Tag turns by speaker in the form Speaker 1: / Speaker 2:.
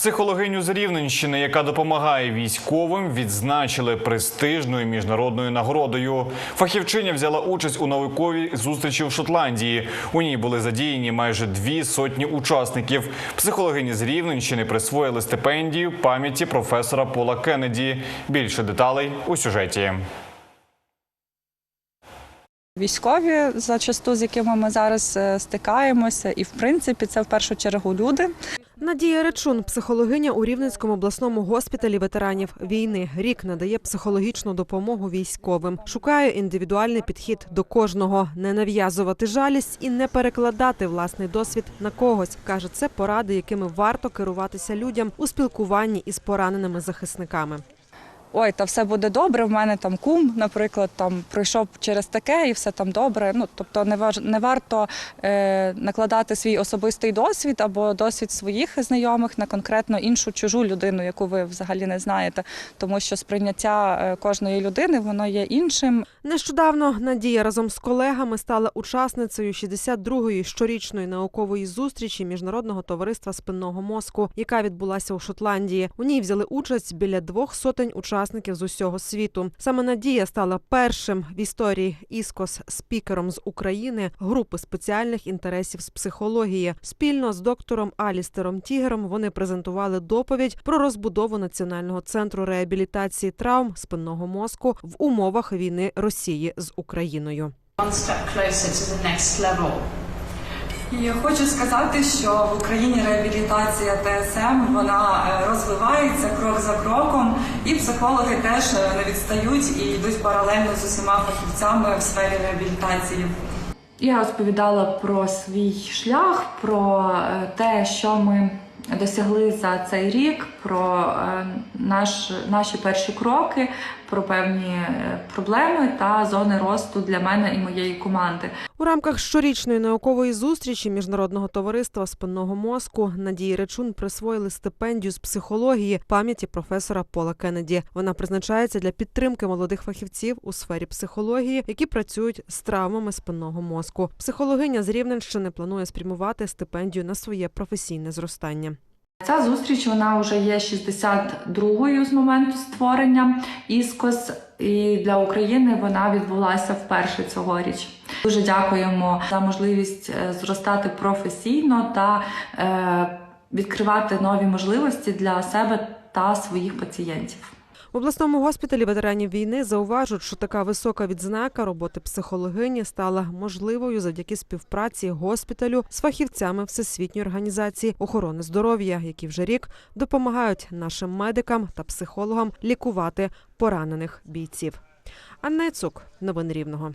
Speaker 1: Психологиню з Рівненщини, яка допомагає військовим, відзначили престижною міжнародною нагородою. Фахівчиня взяла участь у науковій зустрічі в Шотландії. У ній були задіяні майже дві сотні учасників. Психологині з Рівненщини присвоїли стипендію пам'яті професора Пола Кеннеді. Більше деталей у сюжеті.
Speaker 2: Військові зачасту, з якими ми зараз е, стикаємося, і в принципі це в першу чергу люди.
Speaker 3: Надія Речун, психологиня у Рівненському обласному госпіталі ветеранів війни. Рік надає психологічну допомогу військовим. Шукає індивідуальний підхід до кожного, не нав'язувати жалість і не перекладати власний досвід на когось. каже, це поради, якими варто керуватися людям у спілкуванні із пораненими захисниками.
Speaker 2: Ой, та все буде добре. В мене там кум, наприклад, там пройшов через таке, і все там добре. Ну тобто, не важ не варто е, накладати свій особистий досвід або досвід своїх знайомих на конкретно іншу чужу людину, яку ви взагалі не знаєте, тому що сприйняття е, кожної людини воно є іншим.
Speaker 3: Нещодавно Надія разом з колегами стала учасницею 62-ї щорічної наукової зустрічі міжнародного товариства спинного мозку, яка відбулася у Шотландії. У ній взяли участь біля двох сотень учасників з усього світу. Саме Надія стала першим в історії іскос спікером з України групи спеціальних інтересів з психології. Спільно з доктором Алістером Тігером вони презентували доповідь про розбудову національного центру реабілітації травм спинного мозку в умовах війни Росії з Україною.
Speaker 4: І хочу сказати, що в Україні реабілітація ТСМ вона е, розвивається крок за кроком, і психологи теж е, не відстають і йдуть паралельно з усіма фахівцями в сфері реабілітації.
Speaker 5: Я розповідала про свій шлях, про е, те, що ми досягли за цей рік, про наш, наші перші кроки, про певні проблеми та зони росту для мене і моєї команди.
Speaker 3: У рамках щорічної наукової зустрічі міжнародного товариства спинного мозку Надії Речун присвоїли стипендію з психології пам'яті професора Пола Кеннеді. Вона призначається для підтримки молодих фахівців у сфері психології, які працюють з травмами спинного мозку. Психологиня з Рівненщини планує спрямувати стипендію на своє професійне зростання.
Speaker 5: Ця зустріч вона вже є 62-ю з моменту створення іскос, і для України вона відбулася вперше цьогоріч. Дуже дякуємо за можливість е, зростати професійно та е, відкривати нові можливості для себе та своїх пацієнтів.
Speaker 3: В обласному госпіталі ветеранів війни зауважують, що така висока відзнака роботи психологині стала можливою завдяки співпраці госпіталю з фахівцями Всесвітньої організації охорони здоров'я, які вже рік допомагають нашим медикам та психологам лікувати поранених бійців. Анна Яцук, новини Рівного.